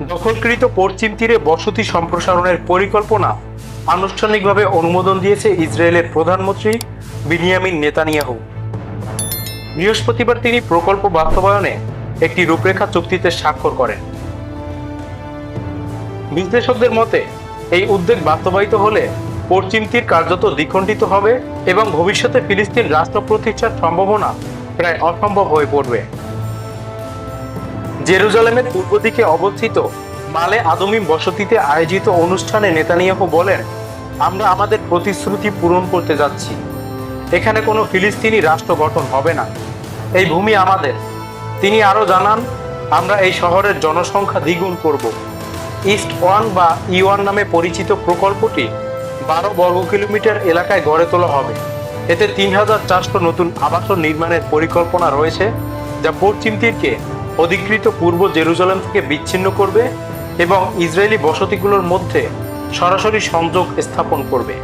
দখলকৃত পশ্চিম তীরে বসতি সম্প্রসারণের পরিকল্পনা আনুষ্ঠানিকভাবে অনুমোদন দিয়েছে ইসরায়েলের প্রধানমন্ত্রী বিনিয়ামিন নেতানিয়াহু। বৃহস্পতিবার তিনি প্রকল্প বাস্তবায়নে একটি রূপরেখা চুক্তিতে স্বাক্ষর করেন। বিশ্লেষকদের মতে, এই উদ্যোগ বাস্তবায়িত হলে পশ্চিম তীর কার্যত দ্বিখণ্ডিত হবে এবং ভবিষ্যতে ফিলিস্তিন রাষ্ট্র প্রতিষ্ঠার সম্ভাবনা প্রায় অসম্ভব হয়ে পড়বে। জেরুজালেমের পূর্ব দিকে অবস্থিত মালে আদমিম বসতিতে আয়োজিত অনুষ্ঠানে নেতানিয়াহু বলেন, আমরা আমাদের প্রতিশ্রুতি পূরণ করতে যাচ্ছি। এখানে কোনো ফিলিস্তিনি রাষ্ট্র গঠন হবে না। এই ভূমি আমাদের। তিনি আরও জানান, আমরা এই শহরের জনসংখ্যা দ্বিগুণ করব। ইস্ট ওয়ান বা ই ওয়ান নামে পরিচিত প্রকল্পটি বারো বর্গ কিলোমিটার এলাকায় গড়ে তোলা হবে। এতে তিন হাজার চারশো নতুন আবাসন নির্মাণের পরিকল্পনা রয়েছে, যা পশ্চিম তীরকে অধিকৃত পূর্ব জেরুজালেম থেকে বিচ্ছিন্ন করবে এবং ইসরায়েলি বসতিগুলোর মধ্যে সরাসরি সংযোগ স্থাপন করবে।